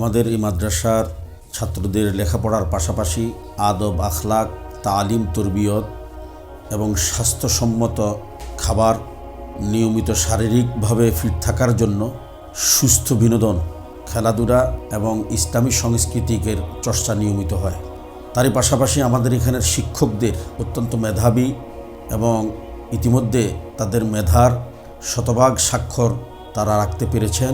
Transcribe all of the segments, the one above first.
আমাদের এই মাদ্রাসার ছাত্রদের লেখাপড়ার পাশাপাশি আদব, আখলাক, তালিম, তরবিয়ত এবং স্বাস্থ্যসম্মত খাবার নিয়মিত শারীরিকভাবে ফিট থাকার জন্য সুস্থ বিনোদন, খেলাধুলা এবং ইসলামী সংস্কৃতিকের চর্চা নিয়মিত হয়। তারই পাশাপাশি আমাদের এখানের শিক্ষকদের অত্যন্ত মেধাবী এবং ইতিমধ্যে তাদের মেধার শতভাগ স্বাক্ষর তারা রাখতে পেরেছেন।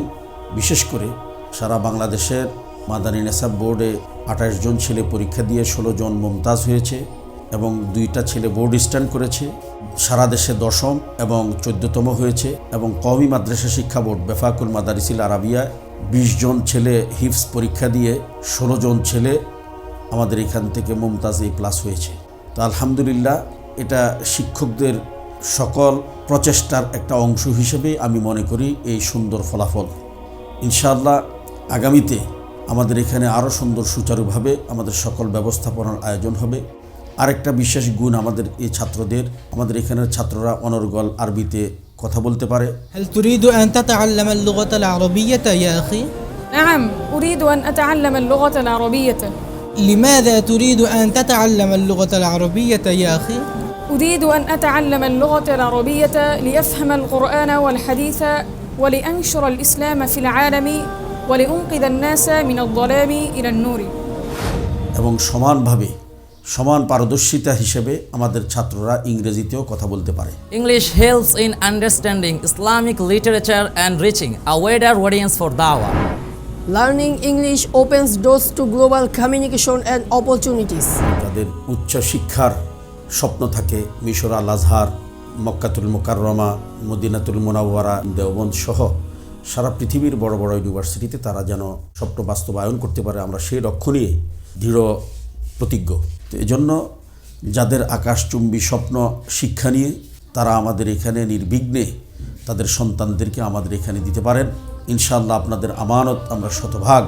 বিশেষ করে সারা বাংলাদেশের মাদানী নেসাব বোর্ডে আঠাশ জন ছেলে পরীক্ষা দিয়ে ষোলো জন মমতাজ হয়েছে এবং দুইটা ছেলে বোর্ড স্ট্যান্ড করেছে। সারা দেশে দশম এবং চোদ্দতম হয়েছে এবং কওমি মাদ্রাসা শিক্ষা বোর্ড বেফাকুল মাদারিসিল আরাবিয়া বিশ জন ছেলে হিফস পরীক্ষা দিয়ে ষোলো জন ছেলে আমাদের এখান থেকে মুমতাজ এই প্লাস হয়েছে। তো আলহামদুলিল্লাহ এটা শিক্ষকদের সকল প্রচেষ্টার একটা অংশ হিসেবে আমি মনে করি এই সুন্দর ফলাফল। ইনশাআল্লাহ আগামীতে আমাদের এখানে আরও সুন্দর সুচারুভাবে আমাদের সকল ব্যবস্থাপনার আয়োজন হবে আরেকটা বিশেষ গুণ আমাদের এই ছাত্রদের আমাদের এখানের ছাত্ররা অনর্গল আরবিতে কথা বলতে পারে هل تريد أن تتعلم اللغة العربية يا أخي؟ نعم أريد أن أتعلم اللغة العربية لماذا تريد أن تتعلم اللغة العربية يا أخي؟ أريد أن أتعلم اللغة العربية لأفهم القرآن والحديث ولأنشر الإسلام في العالم এবং সমানভাবে সমান পারদর্শিতা হিসেবে আমাদের ছাত্ররা ইংরেজিতেও কথা বলতে পারে। English helps in understanding Islamic literature and reaching a wider audience for dawah learning English opens doors to global communication and opportunities তাদের উচ্চ শিক্ষার স্বপ্ন থাকে মিশর আল আজহার মক্কাতুল মোকাররমা মদিনাতুল মোনাওয়ারা দেওবন্দ সহ সারা পৃথিবীর বড় বড় ইউনিভার্সিটিতে তারা যেন স্বপ্ন বাস্তবায়ন করতে পারে, আমরা সেই লক্ষ্য নিয়ে দৃঢ় প্রতিজ্ঞ। তো এজন্য যাদের আকাশচুম্বী স্বপ্ন শিক্ষা নিয়ে তারা আমাদের এখানে নির্বিঘ্নে তাদের সন্তানদেরকে আমাদের এখানে দিতে পারেন। ইনশাআল্লাহ আপনাদের আমানত আমরা শতভাগ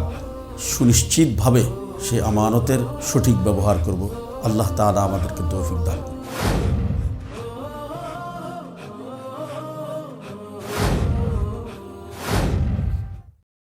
সুনিশ্চিতভাবে সে আমানতের সঠিক ব্যবহার করব। আল্লাহ তাআলা আমাদেরকে তৌফিক দান।